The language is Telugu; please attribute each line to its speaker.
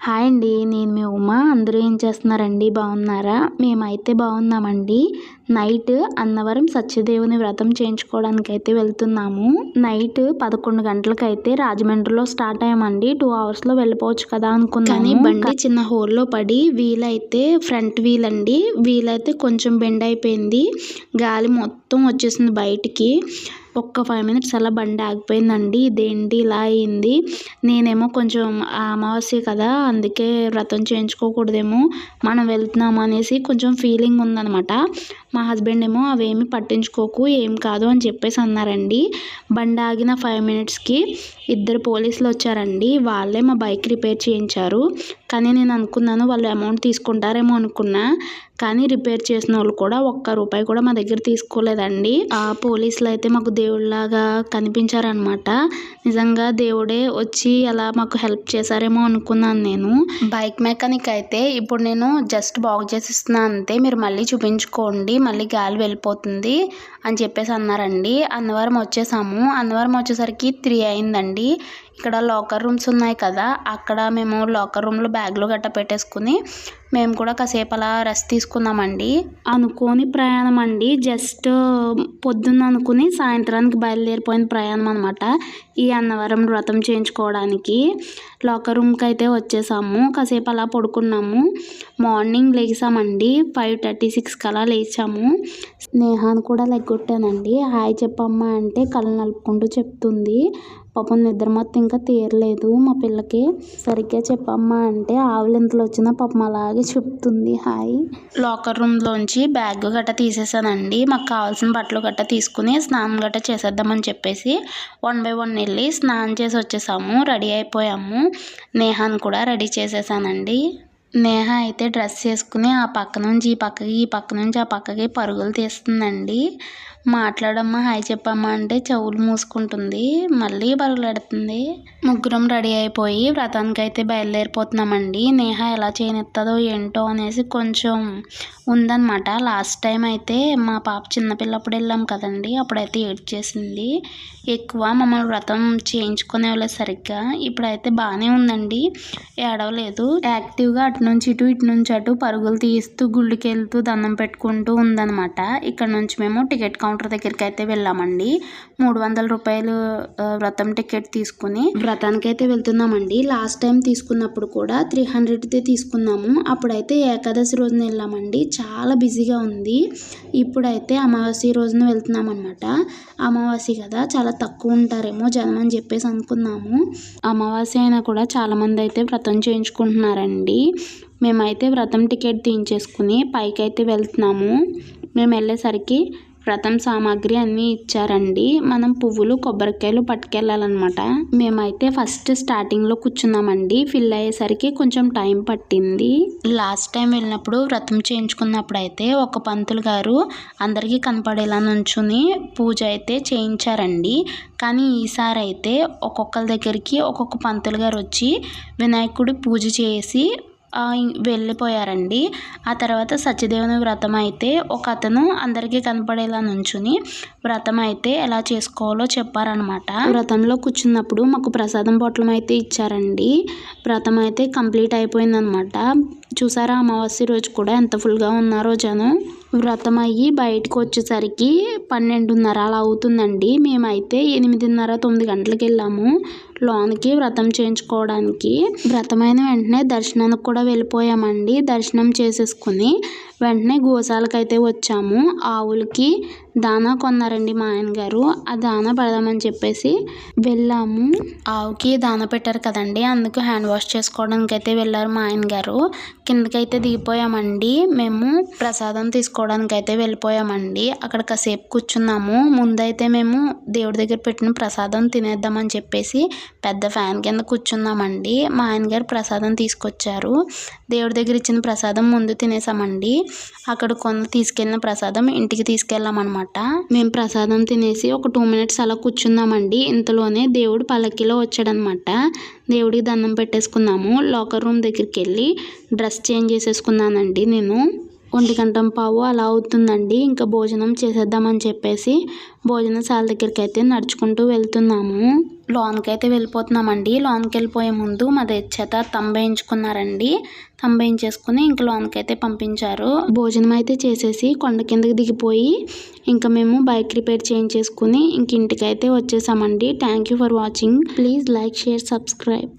Speaker 1: హాయ్ అండి నేను మీ ఉమా. అందరూ ఏం చేస్తున్నారండి? బాగున్నారా? మేమైతే బాగున్నామండి. నైట్ అన్నవరం సత్యదేవుని వ్రతం చేయించుకోవడానికి అయితే వెళ్తున్నాము. నైట్ పదకొండు గంటలకైతే రాజమండ్రిలో స్టార్ట్ అయ్యామండి. టూ అవర్స్లో వెళ్ళిపోవచ్చు కదా అనుకున్నాను కానీ బండి చిన్న హోల్లో పడి వీల్ అయితే ఫ్రంట్ వీల్ అండి. వీల్ అయితే కొంచెం బెండ్ అయిపోయింది. గాలి మొత్తం వచ్చేసింది బయటికి. ఒక్క ఫైవ్ మినిట్స్ అలా బండి ఆగిపోయిందండి. ఇదేంటి ఇలా అయింది? నేనేమో కొంచెం అమావాస్య కదా అందుకే వ్రతం చేయించుకోకూడదేమో మనం వెళ్తున్నాము అనేసి కొంచెం ఫీలింగ్ ఉందనమాట మా హస్బెండ్ ఏమో అవేమి పట్టించుకోకు ఏం కాదు అని చెప్పేసి అన్నారండి. బండి ఆగిన ఫైవ్ మినిట్స్కి ఇద్దరు పోలీసులు వచ్చారండి. వాళ్ళే మా బైక్ రిపేర్ చేయించారు. కానీ నేను అనుకున్నాను వాళ్ళు అమౌంట్ తీసుకుంటారేమో అనుకున్నా. కానీ రిపేర్ చేసిన వాళ్ళు కూడా ఒక్క రూపాయి కూడా మా దగ్గర తీసుకోలేదండి. ఆ పోలీసులు అయితే మాకు దేవుళ్ళలాగా కనిపించారనమాట నిజంగా దేవుడే వచ్చి అలా మాకు హెల్ప్ చేశారేమో అనుకున్నాను నేను. బైక్ మెకానిక్ అయితే ఇప్పుడు నేను జస్ట్ బాగు చేసిస్తున్నాను అంతే మీరు మళ్ళీ చూపించుకోండి మళ్ళీ గాలి వెళ్ళిపోతుంది అని చెప్పేసి అన్నారండి. అన్నవరం వచ్చేసాము. అన్నవరం వచ్చేసరికి త్రీ అయిందండి. ఇక్కడ లాకర్ రూమ్స్ ఉన్నాయి కదా అక్కడ మేము లాకర్ రూమ్లో బ్యాగ్లు గట్ట పెట్టేసుకుని మేము కూడా కాసేపు అలా రెస్ట్ తీసుకున్నామండి అనుకోని ప్రయాణం అండి. జస్ట్ పొద్దున్న అనుకుని సాయంత్రానికి బయలుదేరిపోయిన ప్రయాణం అనమాట ఈ అన్నవరం వ్రతం చేయించుకోవడానికి. లాకర్ రూమ్కి అయితే వచ్చేసాము. కాసేపు అలా పడుకున్నాము. మార్నింగ్ లేచామండి. ఫైవ్ థర్టీ సిక్స్కి అలా లేచాము. స్నేహాన్ని కూడా లెగ్గొట్టానండి. హాయ్ చెప్పమ్మా అంటే కళ్ళు నలుపుకుంటూ చెప్తుంది. పాపం నిద్ర మొత్తం ఇంకా తీరలేదు మా పిల్లకి. సరిగ్గా చెప్పమ్మా అంటే ఆవులింతలు వచ్చిన పాపం అలాగే చెప్తుంది. హాయ్. లాకర్ రూమ్లోంచి బ్యాగ్ గట్ట తీసేసానండి. మాకు కావాల్సిన బట్టలు గట్ట తీసుకుని స్నానం గట్ట చేసేద్దామని చెప్పేసి వన్ బై వన్ వెళ్ళి స్నానం చేసి వచ్చేసాము. రెడీ అయిపోయాము. నేహాన్ని కూడా రెడీ చేసేసానండి. నేహ అయితే డ్రెస్ వేసుకుని ఆ పక్క నుంచి ఈ పక్కకి ఈ పక్క నుంచి ఆ పక్కకి పరుగులు తీస్తుందండి. మాట్లాడమ్మా హాయ్ చెప్పమ్మా అంటే చెవులు మూసుకుంటుంది. మళ్ళీ పరుగులెడుతుంది ముగ్గురం రెడీ అయిపోయి వ్రతానికి అయితే బయలుదేరిపోతున్నామండి. నేహ ఎలా చేయనిస్తుందో ఏంటో అనేసి కొంచెం ఉందన్నమాట. లాస్ట్ టైం అయితే మా పాప చిన్నపిల్లప్పుడు వెళ్ళాం కదండి. అప్పుడైతే ఏడ్చేసింది ఎక్కువ మమ్మల్ని వ్రతం చేయించుకునేవాళ్ళు సరిగ్గా. ఇప్పుడైతే బాగానే ఉందండి. ఏడవలేదు. యాక్టివ్గా అటు నుంచి ఇటు ఇటు నుంచి అటు పరుగులు తీస్తూ గుళ్ళకి వెళ్తూ దండం పెట్టుకుంటూ ఉందన్నమాట. ఇక్కడ నుంచి మేము టికెట్ కౌంటర్ దగ్గరికి అయితే వెళ్ళామండి. మూడు వందల రూపాయలు వ్రతం టికెట్ తీసుకుని. వ్రతానికి అయితే వెళ్తున్నామండి. లాస్ట్ టైం తీసుకున్నప్పుడు కూడా త్రీ హండ్రెడ్దే తీసుకున్నాము. అప్పుడైతే ఏకాదశి రోజున వెళ్ళామండి. చాలా బిజీగా ఉంది. ఇప్పుడైతే అమావాస్య రోజున వెళ్తున్నాం అనమాట అమావాస్య కదా చాలా తక్కువ ఉంటారేమో జనం అని చెప్పేసి అనుకున్నాము. అమావాస్య అయినా కూడా చాలామంది అయితే వ్రతం చేయించుకుంటున్నారండి. మేమైతే వ్రతం టికెట్ తీయించేసుకుని పైకి అయితే వెళ్తున్నాము. మేము వెళ్ళేసరికి వ్రతం సామాగ్రి అన్నీ ఇచ్చారండి. మనం పువ్వులు కొబ్బరికాయలు పట్టుకెళ్ళాలన్నమాట. మేమైతే ఫస్ట్ స్టార్టింగ్లో కూర్చున్నామండి. ఫిల్ అయ్యేసరికి కొంచెం టైం పట్టింది. లాస్ట్ టైం వెళ్ళినప్పుడు వ్రతం చేయించుకున్నప్పుడు అయితే ఒక పంతులు గారు అందరికీ కనపడేలా నుంచుని పూజ అయితే చేయించారండి. కానీ ఈసారి అయితే ఒక్కొక్కరి దగ్గరికి ఒక్కొక్క పంతులు గారు వచ్చి వినాయకుడి పూజ చేసి వెళ్ళిపోయారండి. ఆ తర్వాత సత్యదేవుని వ్రతం అయితే ఒక అతను అందరికీ కనపడేలా నుంచుని వ్రతం అయితే ఎలా చేసుకోవాలో చెప్పారనమాట వ్రతంలో కూర్చున్నప్పుడు మాకు ప్రసాదం పొట్లం అయితే ఇచ్చారండి. వ్రతం అయితే కంప్లీట్ అయిపోయిందనమాట చూసారా అమావాస్య రోజు కూడా ఎంత ఫుల్గా ఉన్నారో జనం. వ్రతం అయ్యి బయటకు వచ్చేసరికి పన్నెండున్నర అలా అవుతుందండి. మేమైతే ఎనిమిదిన్నర తొమ్మిది గంటలకు వెళ్ళాము. లోనికి వ్రతం చేయించుకోవడానికి. వ్రతమైన వెంటనే దర్శనానికి కూడా వెళ్ళిపోయామండి. దర్శనం చేసేసుకుని వెంటనే గోశాలకు అయితే వచ్చాము. ఆవులకి దానా కొన్నారండి మా ఆయన గారు ఆ దానా పెడదామని చెప్పేసి వెళ్ళాము. ఆవుకి దానా పెట్టారు కదండి అందుకు హ్యాండ్ వాష్ చేసుకోవడానికి అయితే వెళ్ళారు మా ఆయన గారు కిందకైతే దిగిపోయామండి. మేము ప్రసాదం తీసుకోవడానికి అయితే వెళ్ళిపోయామండి. అక్కడ కాసేపు కూర్చున్నాము. ముందైతే మేము దేవుడి దగ్గర పెట్టిన ప్రసాదం తినేద్దామని చెప్పేసి పెద్ద ఫ్యాన్ కింద కూర్చున్నామండి. మా ఆయన గారు ప్రసాదం తీసుకొచ్చారు. దేవుడి దగ్గర ఇచ్చిన ప్రసాదం ముందు తినేసామండి. అక్కడ కొన్న తీసుకెళ్ళిన ప్రసాదం ఇంటికి తీసుకెళ్ళామన్నమాట. మేము ప్రసాదం తినేసి ఒక టూ మినిట్స్ అలా కూర్చున్నామండి. ఇంతలోనే దేవుడు పల్లకిలో వచ్చాడనమాట దేవుడికి దండం పెట్టేసుకున్నాము. లాకర్ రూమ్ దగ్గరికి వెళ్ళి డ్రెస్ చేంజ్ చేసేసుకున్నానండి నేను. ఒంటిగంటం పావు అలా అవుతుందండి. ఇంకా భోజనం చేసేద్దామని చెప్పేసి భోజనశాల దగ్గరికి అయితే నడుచుకుంటూ వెళ్తున్నాము. లోన్కైతే వెళ్ళిపోతున్నామండి. లోన్కి వెళ్ళిపోయే ముందు మా చేత తంబేయించుకున్నారండి తంబేయించేసుకుని ఇంకా లోన్కి అయితే పంపించారు. భోజనం అయితే చేసేసి కొండ కిందకి దిగిపోయి ఇంకా మేము బైక్ రిపేర్ చేయించేసుకుని ఇంక ఇంటికి అయితే వచ్చేసామండి. Thank you for watching. Please like share subscribe.